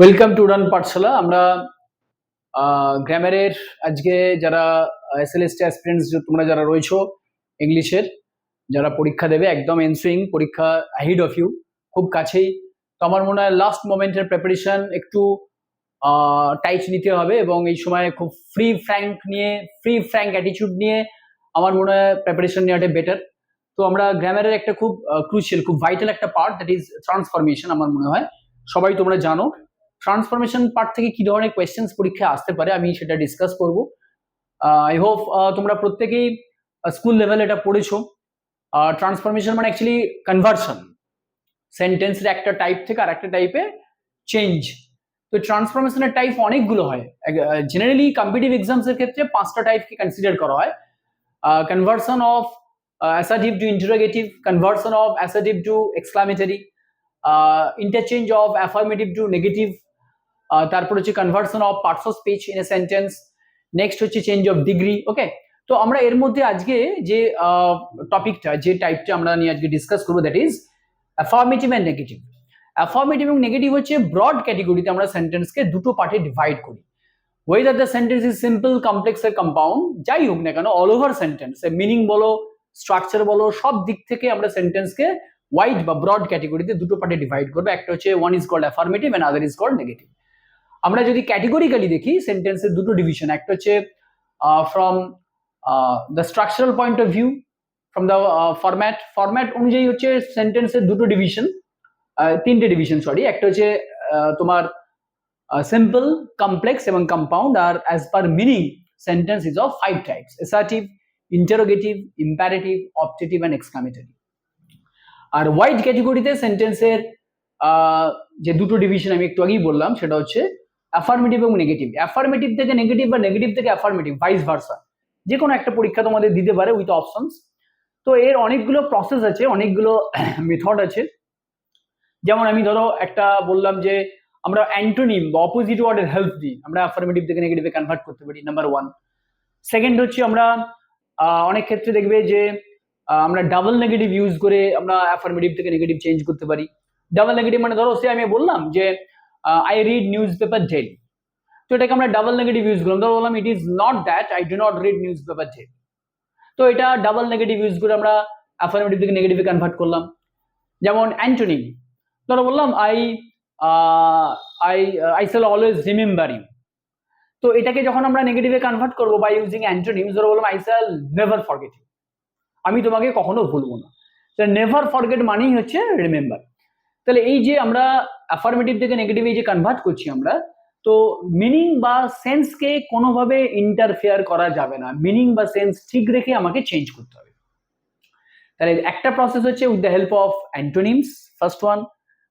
Welcome to উড়ান পাঠশালা আমরা গ্রামারের আজকে যারা S L S T aspirants তোমরা যারা রয়েছো ইংলিশের যারা পরীক্ষা দেবে, একদম এনসুইং পরীক্ষা হিড অফ ইউ খুব কাছেই। তো আমার মনে হয় লাস্ট মোমেন্টের প্রিপারেশন একটু টাইট নিতে হবে এবং এই সময় খুব ফ্রি ফ্র্যাঙ্ক নিয়ে ফ্রি ফ্র্যাঙ্ক অ্যাটিটিউড নিয়ে আমার মনে হয় প্রিপারেশন নেওয়াটা বেটার তো আমরা গ্রামারের একটা খুব ক্রুশিয়াল খুব ভাইটাল একটা পার্ট দ্যাট ইজ ট্রান্সফরমেশন আমার মনে হয়। সবাই তোমরা জানো। ট্রান্সফরমেশন পার্ট থেকে কি ধরনের কোয়েশ্চেন্স পরীক্ষায় আসতে পারে, আমি সেটা ডিসকাস করব। আই হোপ তোমরা প্রত্যেকেই স্কুল লেভেল এটা পড়েছো। ট্রান্সফরমেশন মানে অ্যাকচুয়ালি কনভার্সন সেন্টেন্সের একটা টাইপ থেকে আর একটা টাইপে চেঞ্জ তো ট্রান্সফরমেশনের টাইপ অনেকগুলো হয়। জেনারেলি কম্পিটিভ এক্সামসের ক্ষেত্রে পাঁচটা টাইপকে কনসিডার করা হয়। Conversion of assertive to interrogative conversion of assertive to exclamatory interchange of affirmative to negative তারপর হচ্ছে conversion of parts of speech in a sentence next হচ্ছে চেঞ্জ অফ ডিগ্রি ওকে তো আমরা এর মধ্যে আজকে যে টপিকটা যে টাইপটা আমরা নিয়ে আজকে ডিসকাস করব that is affirmative and negative affirmative এবং নেগেটিভ হচ্ছে ব্রড ক্যাটেগরিতে আমরা সেন্টেন্সকে দুটো পার্টে ডিভাইড করি। Whether the sentence is simple complex or compound যাই হোক না কেন অল ওভার সেন্টেন্স মিনিং বলো স্ট্রাকচার বলো, সব দিক থেকে আমরা সেন্টেন্সকে ওয়াইড বা ব্রড ক্যাটেগরিতে দুটো পার্টে ডিভাইড করব। একটা হচ্ছে one is called affirmative and other is called negative আমরা যদি ক্যাটেগরিক্যালি দেখি সেন্টেন্সের দুটো ডিভিশন একটা হচ্ছে from the structural point of view from the format format অনুযায়ী হচ্ছে সেন্টেন্সের দুটো ডিভিশন তিনটে ডিভিশন সরি একটা হচ্ছে তোমার সিম্পল কমপ্লেক্স এবং compound R as per meaning sentence is of five types assertive interrogative imperative optative and exclamatory R wide ক্যাটেগরিতে সেন্টেন্সের যে দুটো ডিভিশন আমি একটু আগেই বললাম, সেটা হচ্ছে অ্যাফার্মেটিভ এবং নেগেটিভ অ্যাফার্মেটিভ থেকে নেগেটিভ বা নেগেটিভ থেকে অ্যাফার্মেটিভ ভাইস ভার্সা যে কোনো একটা পরীক্ষা তোমাদের দিতে পারে উইথ অপশনস তো এর অনেকগুলো প্রসেস আছে, অনেকগুলো মেথড আছে। যেমন আমি ধরো একটা বললাম যে, আমরা অ্যান্টোনিম বা অপোজিট ওয়ার্ডের হেল্প দিই। আমরা অ্যাফার্মেটিভ থেকে নেগেটিভে কনভার্ট করতে পারি নাম্বার ওয়ান সেকেন্ড হচ্ছে আমরা অনেক ক্ষেত্রে দেখবে যে আমরা ডাবল নেগেটিভ ইউজ করে আমরা অ্যাফার্মেটিভ থেকে নেগেটিভ চেঞ্জ করতে পারি। ডাবল নেগেটিভ মানে ধরো, সে আমি বললাম যে I read news paper daily তো এটাকে আমরা ডাবল নেগেটিভ ইউজ করলাম ধরো বললাম it is not that I do not read news paper daily তো এটা ডাবল নেগেটিভ ইউজ করে আমরা অ্যাফার্মেটিভ থেকে নেগেটিভে কনভার্ট করলাম। যেমন অ্যান্টনি ধরো বললাম I I I shall always remember you তো এটাকে যখন আমরা নেগেটিভে কনভার্ট করব বাই ইউজিং অ্যান্টোনিম ধরো বললাম I shall never forget you আমি তোমাকে কখনো ভুলবো না। নেভার ফরগেট মানেই হচ্ছে রিমেম্বার তাহলে এই যে আমরা অ্যাফার্মেটিভ থেকে নেগেটিভ এই যে কনভার্ট করছি আমরা, তো মিনিং বা সেন্সকে কোনোভাবে ইন্টারফেয়ার করা যাবে না। মিনিং বা সেন্স ঠিক রেখে আমাকে চেঞ্জ করতে হবে। তাহলে একটা প্রসেস হচ্ছে with the help of antonyms first one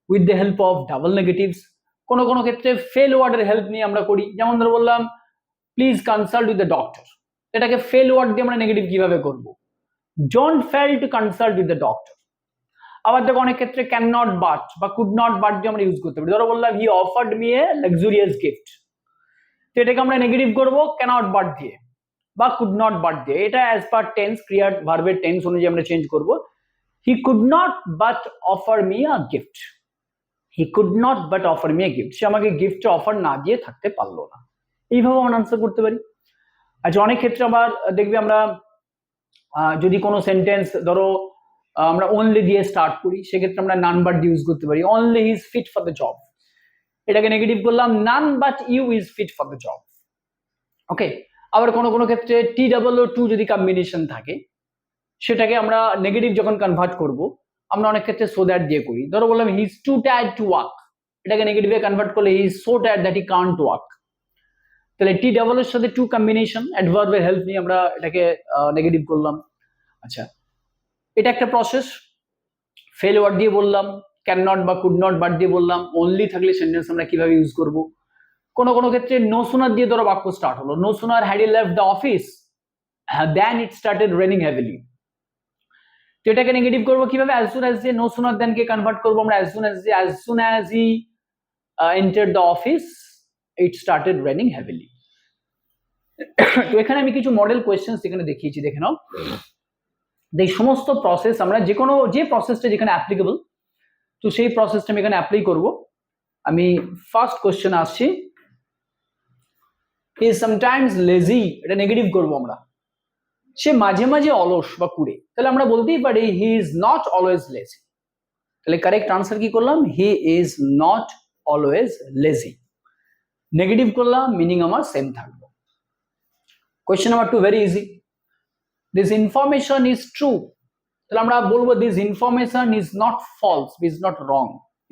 with the help of double negatives কোনো কোনো ক্ষেত্রে ফেল ওয়ার্ডের হেল্প নিয়ে আমরা করি। যেমন ধরো বললাম please consult with the doctor এটাকে ফেল ওয়ার্ড দিয়ে আমরা নেগেটিভ কীভাবে করব? Don't fail to consult with the doctor আবার দেখো অনেক ক্ষেত্রে ক্যান নট বাট বা কুড নট বাট দিয়ে আমরা ইউজ করতে পারি। ধরো বললাম he offered me a luxurious gift তো এটাকে আমরা নেগেটিভ করব ক্যানট বাট দিয়ে বা কুড নট বাট দিয়ে। এটা অ্যাজ পার টেন্স ক্রিয়ার ভার্বের টেন্স অনুযায়ী আমরা চেঞ্জ করব। He could not but offer me a gift he could not but offer me a gift সে আমাকে গিফট অফার না দিয়ে থাকতে পারল না। এইভাবে আমরা আনসার করতে পারি। আচ্ছা অনেক ক্ষেত্রে আবার দেখবে আমরা যদি কোনো সেন্টেন্স ধরো আমরা অনলি দিয়ে স্টার্ট করি। সেক্ষেত্রে আমরা নান বাট ইউজ করতে পারি। Only is fit for the job এটাকে নেগেটিভ করলাম none but you is fit for the job okay আবার কোনো কোনো ক্ষেত্রে টি ডাবল ও টু যদি কম্বিনেশন থাকে, সেটাকে আমরা নেগেটিভ যখন কনভার্ট করব, আমরা অনেক ক্ষেত্রে সো দ্যাট দিয়ে করি। ধরো বললাম he is too tired to work এটাকে নেগেটিভে কনভার্ট করলে he is so tired that he can't work তাহলে টি ডাবল এর সাথে টু কম্বিনেশন অ্যাডভার্বের হেল্প নিয়ে আমরা এটাকে নেগেটিভ করলাম। আচ্ছা। এটা একটা প্রসেস ফেল ওয়ার্ড দিয়ে বললাম ক্যান নট বা কুড নট বাট দিয়ে বললাম অনলি থাকলে সেন্টেন্স আমরা কীভাবে ইউজ করব? কোনো কোনো ক্ষেত্রে নো সোনার দিয়ে ধরো বাক্য স্টার্ট হলো। No sooner had I left the office then it started raining heavily তো এটাকে নেগেটিভ করব কীভাবে? অ্যাজ সুন অ্যাজ যে নো সোনার দেন কে কনভার্ট করব আমরা? অ্যাজ সুন অ্যাজ যে as soon as I enter the office it started raining heavily তো এখানে আমি কিছু মডেল কোয়েশ্চেন এখানে দেখিয়েছি, দেখে নাও। এই সমস্ত প্রসেস আমরা যে কোনো যে প্রসেসটা যেখানে অ্যাপ্লিকেবল তো সেই প্রসেসটা আমি এখানে অ্যাপ্লাই করব। আমি ফার্স্ট কোশ্চেন আসছি ইজ সামটাইমস লেজি এটা নেগেটিভ করব আমরা। সে মাঝে মাঝে অলস বা কুড়ে। তাহলে আমরা বলতেই পারি he is not always lazy তাহলে কারেক্ট আনসার কি করলাম? He is not always lazy negative করলাম মিনিং আমার সেম থাকবে question number two very easy this information is true তাহলে আমরা বলব this information is not false is not wrong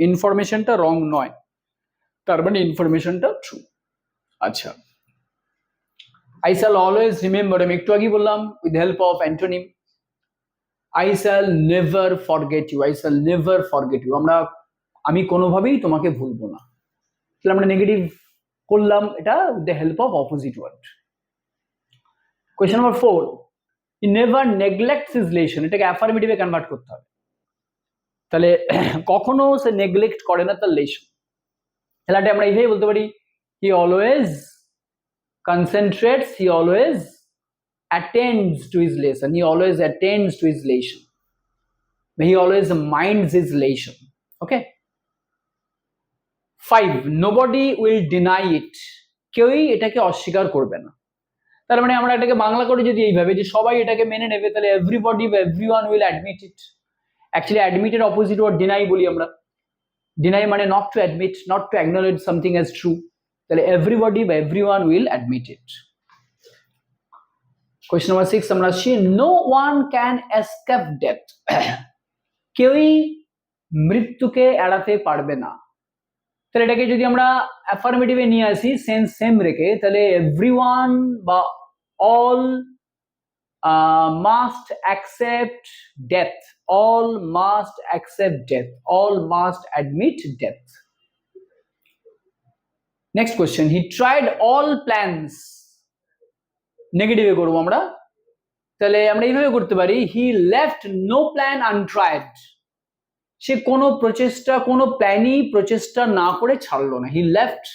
ইনফরমেশনটা রং নয়। তার মানে ইনফরমেশনটা ট্রু আচ্ছা। আই শ্যাল অলওয়েজ রিমেম্বার আমি একটু আগে বললাম with help of antonym I shall never forget you I shall never forget you আমরা, আমি কোনোভাবেই তোমাকে ভুলবো না। তাহলে আমরা নেগেটিভ করলাম, এটা with the help of opposite word question number four never neglects his lesson এটাকে অ্যাফার্মেটিভে কনভার্ট করতে হবে। তাহলে কখনো সে নেগলেক্ট করে না তার লেশন খেলাটি আমরা এইভাবেই বলতে পারি he always concentrates he always attends to his lesson he always attends to his lesson he always minds his lesson okay five nobody will deny it কেউই এটাকে অস্বীকার করবে না। তার মানে আমরা এটাকে বাংলা করে যদি এইভাবে যে সবাই এটাকে মেনে নেবে, তাহলে এভরিবডি বা every one will admit it actually অ্যাডমিটের opposite word deny বলি আমরা। ডিনাই মানে not to admit not to acknowledge something as true তাহলে এভরিবডি বা every one will admit it question number six আমরা আসছি। No one can escape death কেউই মৃত্যুকে এড়াতে পারবে না। তাহলে এটাকে যদি আমরা অ্যাফার্মেটিভে নিয়ে আসি সেন্স সেম রেখে, তাহলে এভরি ওয়ান বা all must accept death all must accept death all must admit death next question he tried all plans নেগেটিভে করব আমরা। তাহলে আমরা এইভাবে করতে পারি he left no plan untried সে কোনো প্রচেষ্টা, কোনো প্ল্যানই প্রচেষ্টা না করে ছাড়লো না। He left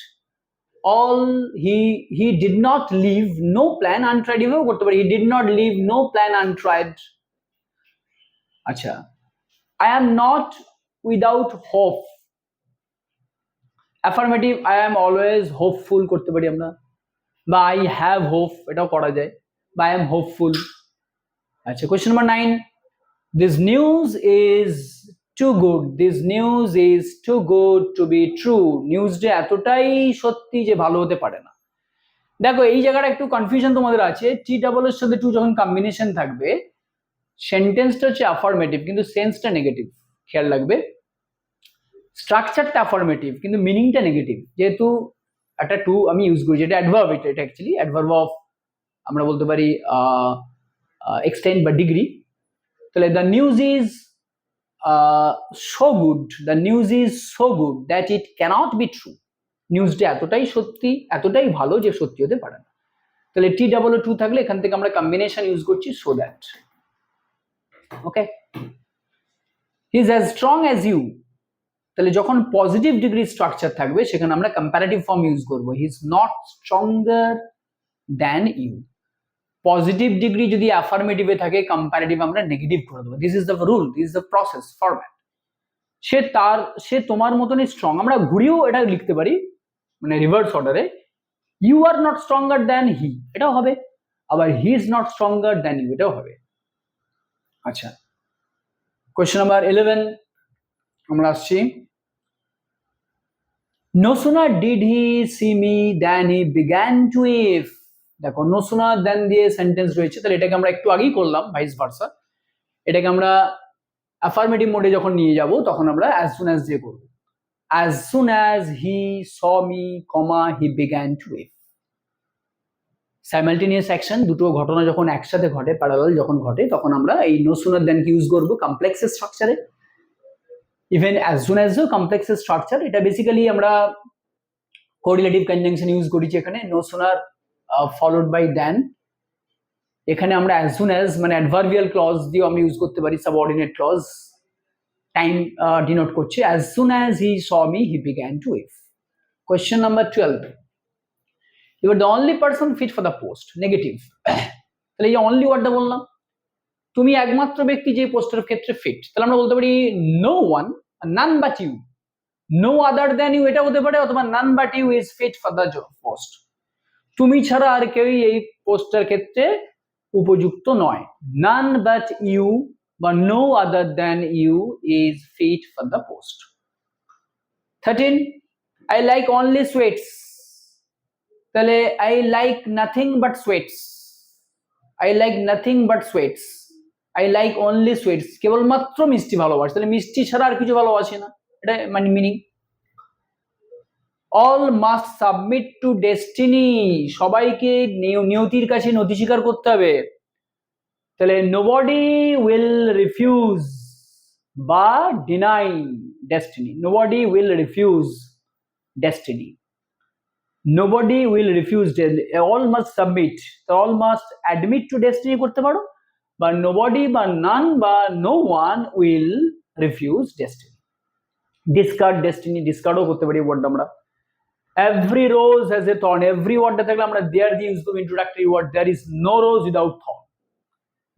all he he did not leave no plan untried এভাবেও করতে পারি he did not leave no plan untried আচ্ছা I am not without hope affirmative I am always hopeful করতে পারি আমরা। বা আই হ্যাভ হোপ এটাও করা যায়। বা আই এম হোপফুল আচ্ছা question number nine this news is too good this news is too good to be true নিউজটা এতটাই সত্যি যে ভালো হতে পারে না। দেখো, এই জায়গাটা একটু কনফিউশন তোমাদের আছে। টি ডাবল এর সাথে টু যখন কম্বিনেশন থাকবে সেন্টেন্সটা হচ্ছে অ্যাফার্মেটিভ কিন্তু সেন্সটা নেগেটিভ খেয়াল রাখবে। স্ট্রাকচারটা অ্যাফার্মেটিভ কিন্তু মিনিংটা নেগেটিভ যেহেতু একটা টু আমি ইউজ করি, যেটা অ্যাডভার্ব এটা এটা অ্যাকচুয়ালি অ্যাডভার্ব অফ আমরা বলতে পারি এক্সটেন্ড বা ডিগ্রি তাহলে the news is so good the news is so good that it cannot be true নিউজটা এতটাই সত্যি, এতটাই ভালো যে সত্যি হতে পারে না। তাহলে টি ডাবল টু থাকলে এখান থেকে আমরা কম্বিনেশন ইউজ করছি so that okay is as strong as you তাহলে যখন পজিটিভ ডিগ্রি স্ট্রাকচার থাকবে, সেখানে আমরা কম্প্যারেটিভ ফর্ম ইউজ করব। He is not stronger than you positive degree যদি অ্যাফার্মেটিভে থাকে কম্পারেটিভ আমরা নেগেটিভ করে দেবো। This is the rule this is the process format সে তার, সে তোমার মতনই স্ট্রং আমরা ঘুরিয়েও এটা লিখতে পারি মানে রিভার্স অর্ডারে you are not stronger than he এটাও হবে। আবার he is not stronger than you এটাও হবে। আচ্ছা কোয়েশ্চেন নাম্বার ইলেভেন আমরা আসছি। Sooner did he see me than he began to if দেখো নো সোনার দেন দিয়ে সেন্টেন্স রয়েছে, তাহলে এটাকে আমরা একটু আগেই করলাম ভাইস ভার্সা এটাকে আমরা অ্যাফার্মেটিভ মোডে যখন নিয়ে যাব, তখন আমরা অ্যাজ সুন অ্যাজ দিয়ে করব। As soon as he saw me comma he began to if simultaneous action দুটো ঘটনা যখন একসাথে ঘটে প্যারালাল যখন ঘটে, তখন আমরা এই নো সোনার দেনকে ইউজ করব? কমপ্লেক্সের স্ট্রাকচারে ইভেন অ্যাজ সুন অ্যাজ কমপ্লেক্সের স্ট্রাকচার এটা বেসিক্যালি আমরা কোরিলেটিভ কনজাংশন ইউজ করেছি এখানে no sooner followed by then এখানে আমরা অ্যাজ সুন অ্যাজ মানে অ্যাডভার্বিয়াল ক্লজ দিয়েও আমি ইউজ করতে পারি সাবঅর্ডিনেট ক্লজ টাইম ডিনোট করছে। As soon as he saw me he began to if question number twelve you are the only person fit for the post negative তাহলে এই only ওয়ার্ডটা বললাম। তুমি একমাত্র ব্যক্তি যে পোস্টের ক্ষেত্রে ফিট তাহলে আমরা বলতে পারি no one none but you no other than you এটা হতে পারে অথবা none but you is fit for the post তুমি ছাড়া আর কেউই এই পোস্টের ক্ষেত্রে উপযুক্ত নয়। নান বাট ইউ বা no other than you is fit for the post thirteen I like only sweets তাহলে I like nothing but sweets I like nothing but sweets I like only sweets কেবলমাত্র মিষ্টি ভালোবাসি। তাহলে মিষ্টি ছাড়া আর কিছু ভালোবাসি না। এটা মানে meaning all must submit to destiny সবাইকে নিয়- নিয়তির কাছে নথি স্বীকার করতে হবে। তাহলে নোবডি উইল রিফিউজ বা deny destiny nobody will refuse destiny nobody will refuse all must submit all must admit to destiny করতে পারো, বা নোবডি বা নান বা no one will refuse destiny discard destiny ডিসকার্ডও করতে পারি ওয়ার্ড আমরা। Every rose has a thorn every ওয়ার্ডটা থাকলে আমরা দেয়ার দিয়ে ইউজ করব introductory word there is no rose without thorn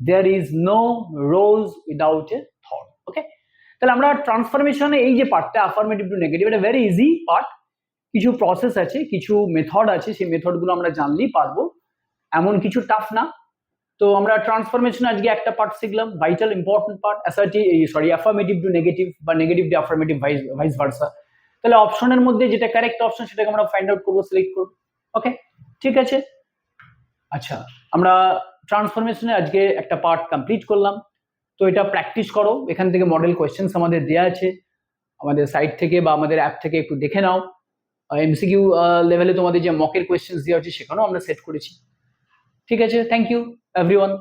there is no rose without a thorn okay তাহলে আমরা ট্রান্সফরমেশনে এই যে পার্টটা আফার্মেটিভ টু নেগেটিভ এটা ভেরি ইজি পার্ট কিছু প্রসেস আছে, কিছু মেথড আছে, সেই মেথডগুলো আমরা জানলেই পারব। এমন কিছু টাফ না। তো আমরা ট্রান্সফরমেশন আজকে একটা পার্ট শিখলাম vital important part assertive sorry affirmative to negative বা negative to affirmative vice vice versa তাহলে অপশনের মধ্যে যেটা কারেক্ট অপশন সেটাকে আমরা ফাইন্ড আউট করব সিলেক্ট করব। ওকে ঠিক আছে? আচ্ছা আমরা ট্রান্সফরমেশনে আজকে একটা পার্ট কমপ্লিট করলাম। তো এটা প্র্যাকটিস করো। এখান থেকে মডেল কোয়েশ্চেন্স আমাদের দেওয়া আছে। আমাদের সাইট থেকে বা আমাদের অ্যাপ থেকে একটু দেখে নাও। এমসিকিউ লেভেলে তোমাদের যে মকের কোয়েশ্চেন্স দেওয়া আছে, সেখানেও আমরা সেট করেছি। ঠিক আছে? Thank you everyone